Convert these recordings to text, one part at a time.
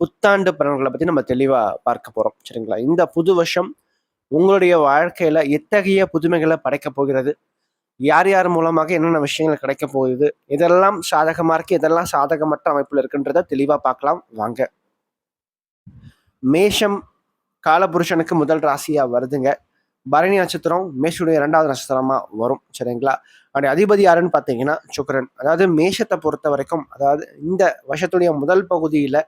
புத்தாண்டு பலன்களை பற்றி நம்ம தெளிவாக பார்க்க போகிறோம் சரிங்களா? இந்த புது வருஷம் உங்களுடைய வாழ்க்கையில் எத்தகைய புதுமைகளை படைக்க போகிறது? யார் யார் மூலமாக என்னென்ன விஷயங்கள் கிடைக்க போகுது? இதெல்லாம் சாதகமாக இருக்குது இதெல்லாம் சாதகமற்ற அமைப்பில் இருக்குன்றத தெளிவாக பார்க்கலாம். வாங்க. மேஷம் காலபுருஷனுக்கு முதல் ராசியாக வருதுங்க. பரணி நட்சத்திரம் மேஷுடைய இரண்டாவது நட்சத்திரமாக வரும். சரிங்களா? அப்படி அதிபதி யாருன்னு பார்த்தீங்கன்னா சுக்கரன். அதாவது மேஷத்தை பொறுத்த வரைக்கும் அதாவது இந்த வருஷத்துடைய முதல் பகுதியில்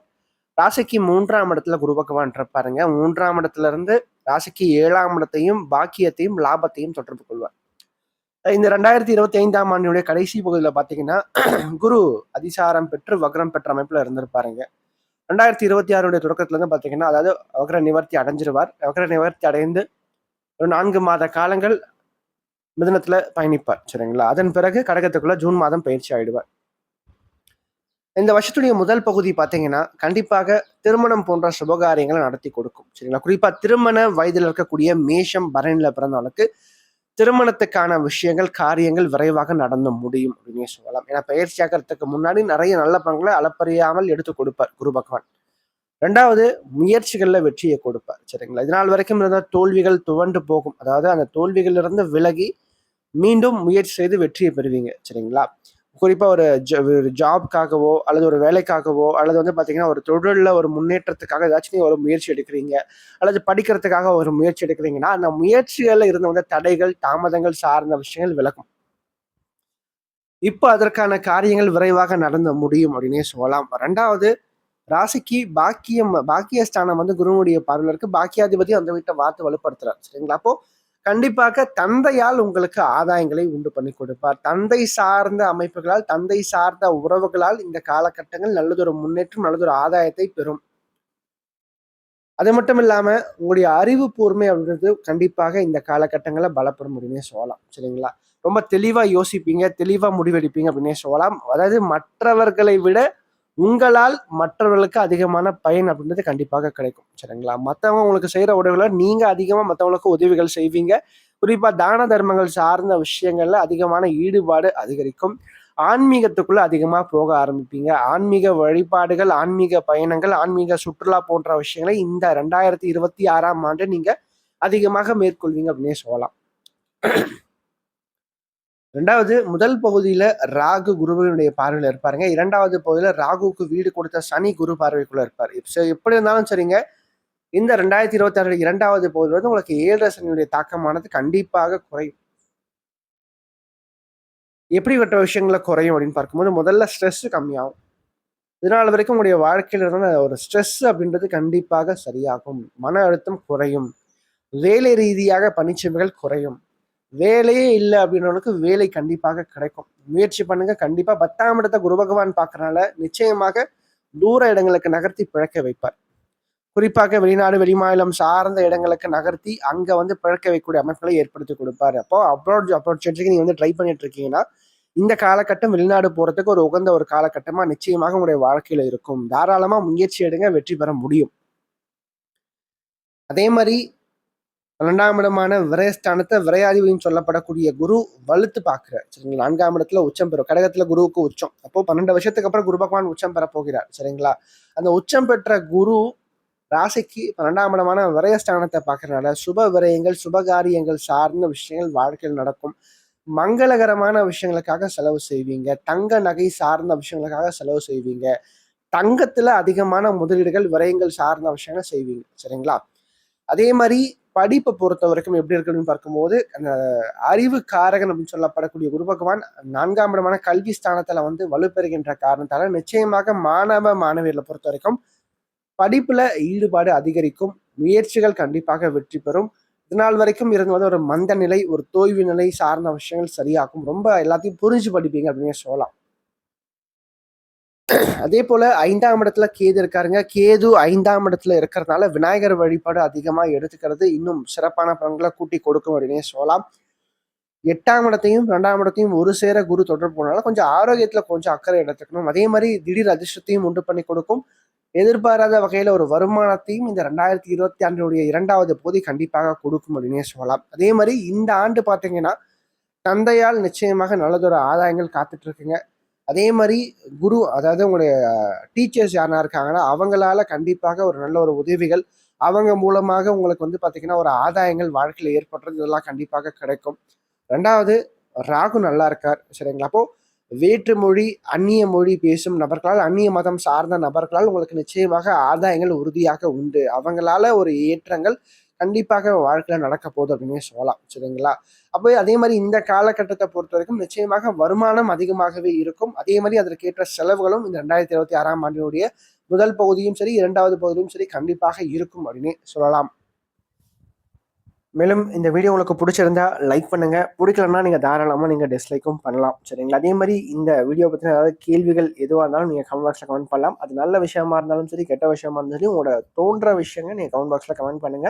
ராசிக்கு மூன்றாம் இடத்துல குரு பகவான் இருப்பாருங்க மூன்றாம் இடத்துல இருந்து ராசிக்கு ஏழாம் இடத்தையும் பாக்கியத்தையும் லாபத்தையும் தொடர்பு கொள்வார். இந்த ரெண்டாயிரத்தி இருபத்தி ஐந்தாம் ஆண்டினுடைய கடைசி பகுதியில் பார்த்தீங்கன்னா குரு அதிசாரம் பெற்று வக்ரம் பெற்ற அமைப்பில் இருந்திருப்பாருங்க. ரெண்டாயிரத்தி இருபத்தி ஆறுடைய தொடக்கத்துல இருந்து பார்த்தீங்கன்னா அதாவது வக்ர நிவர்த்தி அடைஞ்சிருவார். வக்ர நிவர்த்தி அடைந்து ஒரு நான்கு மாத காலங்கள் மிதனத்தில் பயணிப்பார். சரிங்களா? அதன் பிறகு கடகத்துக்குள்ள ஜூன் மாதம் பயிற்சி ஆயிடுவார். இந்த வருஷத்துடைய முதல் பகுதி பார்த்தீங்கன்னா கண்டிப்பாக திருமணம் போன்ற சுபகாரியங்களை நடத்தி கொடுக்கும். சரிங்களா? குறிப்பாக திருமண வயதில் இருக்கக்கூடிய மேஷம் பரணியில் பிறந்தவளுக்கு திருமணத்துக்கான விஷயங்கள் காரியங்கள் விரைவாக நடந்து முடியும் அப்படின்னு சொல்லலாம். ஏன்னா பயிற்சி ஆக்கிறதுக்கு முன்னாடி நிறைய நல்ல பங்களை அளப்பறியாமல் எடுத்து கொடுப்பார் குரு பகவான். ரெண்டாவது முயற்சிகளில் வெற்றியை கொடுப்பார். சரிங்களா? இது நாள் வரைக்கும் இருந்த தோல்விகள் துவண்டு போகும். அதாவது அந்த தோல்விகளிலிருந்து விலகி மீண்டும் முயற்சி செய்து வெற்றியை பெறுவீங்க. சரிங்களா? குறிப்பா ஒரு ஜ- ஒரு ஜாப்காகவோ அல்லது ஒரு வேலைக்காகவோ அல்லது வந்து பாத்தீங்கன்னா ஒரு தொழிலில் ஒரு முன்னேற்றத்துக்காக ஏதாச்சும் நீங்க ஒரு முயற்சி எடுக்கிறீங்க அல்லது படிக்கிறதுக்காக ஒரு முயற்சி எடுக்கிறீங்கன்னா அந்த முயற்சிகள்ல இருந்த வந்து தடைகள் தாமதங்கள் சார்ந்த விஷயங்கள் விளக்கும் இப்போ அதற்கான காரியங்கள் விரைவாக நடந்து முடியும் அப்படின்னே சொல்லலாம். ரெண்டாவது ராசிக்கு பாக்கியம் பாக்கியஸ்தானம் வந்து குருவுடைய பார்வையில் இருக்கு. பாக்கியாதிபதி அந்த வீட்டை வார்த்தை வலுப்படுத்துறாரு. சரிங்களா? அப்போ கண்டிப்பாக தந்தையால் உங்களுக்கு ஆதாயங்களை உண்டு பண்ணி கொடுப்பார். தந்தை சார்ந்த அமைப்புகளால் தந்தை சார்ந்த உறவுகளால் இந்த காலகட்டங்கள் நல்லதொரு முன்னேற்றம் நல்லதொரு ஆதாயத்தை பெறும். அது மட்டும் இல்லாம உங்களுடைய அறிவு கூர்மை அப்படின்றது கண்டிப்பாக இந்த காலகட்டங்களை பலப்படும் அப்படின்னே சொல்லலாம். சரிங்களா? ரொம்ப தெளிவா யோசிப்பீங்க தெளிவா முடிவெடுப்பீங்க அப்படின்னே சொல்லலாம். அதாவது மற்றவர்களை விட உங்களால் மற்றவர்களுக்கு அதிகமான பயன் அப்படின்றது கண்டிப்பாக கிடைக்கும். சரிங்களா? மற்றவங்க உங்களுக்கு செய்கிற உதவிகளை நீங்கள் அதிகமாக மற்றவங்களுக்கு உதவிகள் செய்வீங்க. குறிப்பாக தான தர்மங்கள் சார்ந்த விஷயங்களில் அதிகமான ஈடுபாடு அதிகரிக்கும். ஆன்மீகத்துக்குள்ளே அதிகமாக போக ஆரம்பிப்பீங்க. ஆன்மீக வழிபாடுகள் ஆன்மீக பயணங்கள் ஆன்மீக சுற்றுலா போன்ற விஷயங்களை இந்த ரெண்டாயிரத்தி இருபத்தி ஆறாம் ஆண்டு நீங்கள் அதிகமாக மேற்கொள்வீங்க அப்படின்னே சொல்லலாம். ரெண்டாவது முதல் பகுதியில் ராகு குருவினுடைய பார்வையில் இருப்பாருங்க. இரண்டாவது பகுதியில் ராகுவுக்கு வீடு கொடுத்த சனி குரு பார்வைக்குள்ளே இருப்பார். ஸோ எப்படி இருந்தாலும் சரிங்க. இந்த ரெண்டாயிரத்தி இருபத்தி ஆறு இரண்டாவது பகுதியில் வந்து உங்களுக்கு ஏழரை சனியுடைய தாக்கமானது கண்டிப்பாக குறையும். எப்படிப்பட்ட விஷயங்கள குறையும் அப்படின்னு பார்க்கும்போது முதல்ல ஸ்ட்ரெஸ் கம்மியாகும். இதனால் வரைக்கும் உங்களுடைய வாழ்க்கையில இருந்த ஒரு ஸ்ட்ரெஸ் அப்படின்றது கண்டிப்பாக சரியாகும். மன அழுத்தம் குறையும். வேலை ரீதியாக பணிச்சுமைகள் குறையும். வேலையே இல்லை அப்படின்றவங்களுக்கு வேலை கண்டிப்பாக கிடைக்கும். முயற்சி பண்ணுங்க. கண்டிப்பா பத்தாம் இடத்தை குரு பகவான் பார்க்கறனால நிச்சயமாக தூர இடங்களுக்கு நகர்த்தி பிழைக்க வைப்பார். குறிப்பாக வெளிநாடு வெளிமாநிலம் சார்ந்த இடங்களுக்கு நகர்த்தி அங்க வந்து பிழைக்க வைக்கக்கூடிய அமைப்புகளை ஏற்படுத்தி கொடுப்பாரு. அப்போ அப்ரோட் அப்ரோச்சுக்கு நீங்க வந்து ட்ரை பண்ணிட்டு இருக்கீங்கன்னா இந்த காலகட்டம் வெளிநாடு போறதுக்கு ஒரு உகந்த ஒரு காலகட்டமா நிச்சயமாக உங்களுடைய வாழ்க்கையில இருக்கும். தாராளமா முயற்சி எடுங்க வெற்றி பெற முடியும். அதே மாதிரி பன்னெண்டாம் இடமான விரயஸ்தானத்தை விரையாதிபதினு சொல்லப்படக்கூடிய குரு வலுத்து பார்க்கிறார். சரிங்களா? நான்காம் இடத்துல உச்சம் பெறும். கடகத்துல குருவுக்கு உச்சம். அப்போ பன்னெண்டு வருஷத்துக்கு அப்புறம் குரு பகவான் உச்சம் பெற போகிறார். சரிங்களா? அந்த உச்சம் பெற்ற குரு ராசிக்கு பன்னெண்டாம் இடமான விரயஸ்தானத்தை பார்க்கறனால சுப விரயங்கள் சுபகாரியங்கள் சார்ந்த விஷயங்கள் வாழ்க்கையில் நடக்கும். மங்களகரமான விஷயங்களுக்காக செலவு செய்வீங்க. தங்க நகை சார்ந்த விஷயங்களுக்காக செலவு செய்வீங்க. தங்கத்துல அதிகமான முதலீடுகள் விரயங்கள் சார்ந்த விஷயங்கள் செய்வீங்க. சரிங்களா? அதே மாதிரி படிப்பை பொறுத்த வரைக்கும் எப்படி இருக்குன்னு பார்க்கும்போது அந்த அறிவு காரகன் அப்படின்னு சொல்லப்படக்கூடிய குரு பகவான் நான்காம் இடமான கல்வி ஸ்தானத்துல வந்து வலுப்பெறுகின்ற காரணத்தால நிச்சயமாக மாணவ மாணவியர்களை பொறுத்த வரைக்கும் படிப்புல ஈடுபாடு அதிகரிக்கும் முயற்சிகள் கண்டிப்பாக வெற்றி பெறும். இதனால் வரைக்கும் இருந்து வந்து ஒரு மந்த நிலை ஒரு தோய்வு நிலை சார்ந்த விஷயங்கள் சரியாகும். ரொம்ப எல்லாத்தையும் புரிஞ்சு படிப்பீங்க அப்படின்னு சொல்லலாம். அதே போல ஐந்தாம் இடத்துல கேது இருக்காருங்க. கேது ஐந்தாம் இடத்துல இருக்கிறதுனால விநாயகர் வழிபாடு அதிகமாக எடுத்துக்கிறது இன்னும் சிறப்பான பலன்களை கூட்டி கொடுக்கும் அப்படின்னே சொல்லலாம். எட்டாம் இடத்தையும் ரெண்டாம் இடத்தையும் ஒரு சேர குரு தொடர்பு போனால கொஞ்சம் ஆரோக்கியத்துல கொஞ்சம் அக்கறை எடுத்துக்கணும். அதே மாதிரி திடீர் அதிர்ஷ்டத்தையும் உண்டு பண்ணி கொடுக்கும். எதிர்பாராத வகையில ஒரு வருமானத்தையும் இந்த ரெண்டாயிரத்தி இருபத்தி ஆண்டினுடைய இரண்டாவது போதி கண்டிப்பாக கொடுக்கும் அப்படின்னே சொல்லலாம். அதே மாதிரி இந்த ஆண்டு பார்த்தீங்கன்னா தந்தையால் நிச்சயமாக நல்லதொரு ஆதாயங்கள் காத்துட்டு இருக்குங்க. அதே மாதிரி குரு அதாவது உங்களுடைய டீச்சர்ஸ் யாருனா இருக்காங்கன்னா அவங்களால கண்டிப்பாக ஒரு நல்ல ஒரு உதவிகள் அவங்க மூலமாக உங்களுக்கு வந்து பார்த்தீங்கன்னா ஒரு ஆதாயங்கள் வாழ்க்கையில் ஏற்படுறது இதெல்லாம் கண்டிப்பாக கிடைக்கும். ரெண்டாவது ராகு நல்லா இருக்கார் சரிங்களா? அப்போது வேற்று மொழி அந்நிய மொழி பேசும் நபர்களால் அந்நிய மதம் சார்ந்த நபர்களால் உங்களுக்கு நிச்சயமாக ஆதாயங்கள் உறுதியாக உண்டு. அவங்களால ஒரு ஏற்றங்கள் கண்டிப்பாக வாழ்க்கையில் நடக்க போகுது அப்படின்னே சொல்லலாம் சரிங்களா? அப்போ அதே மாதிரி இந்த காலகட்டத்தை பொறுத்த வரைக்கும் நிச்சயமாக வருமானம் அதிகமாகவே இருக்கும். அதே மாதிரி அதற்கேற்ற செலவுகளும் இந்த ரெண்டாயிரத்தி இருபத்தி ஆறாம் ஆண்டினுடைய முதல் பகுதியும் சரி இரண்டாவது பகுதியும் சரி கண்டிப்பாக இருக்கும் அப்படின்னு சொல்லலாம். மேலும் இந்த வீடியோ உங்களுக்கு பிடிச்சிருந்தா லைக் பண்ணுங்க. பிடிக்கலன்னா நீங்கள் தாராளமாக நீங்கள் டிஸ்லைக்கும் பண்ணலாம் சரிங்களா? அதே மாதிரி இந்த வீடியோ பற்றின ஏதாவது கேள்விகள் எதுவாக இருந்தாலும் நீங்கள் கமெண்ட் பாக்ஸில் கமெண்ட் பண்ணலாம். அது நல்ல விஷயமா இருந்தாலும் சரி கெட்ட விஷயமா இருந்தாலும் சரி உங்களோட தோன்ற விஷயங்கள் நீங்கள் கமெண்ட் பாக்ஸில் கமெண்ட் பண்ணுங்க.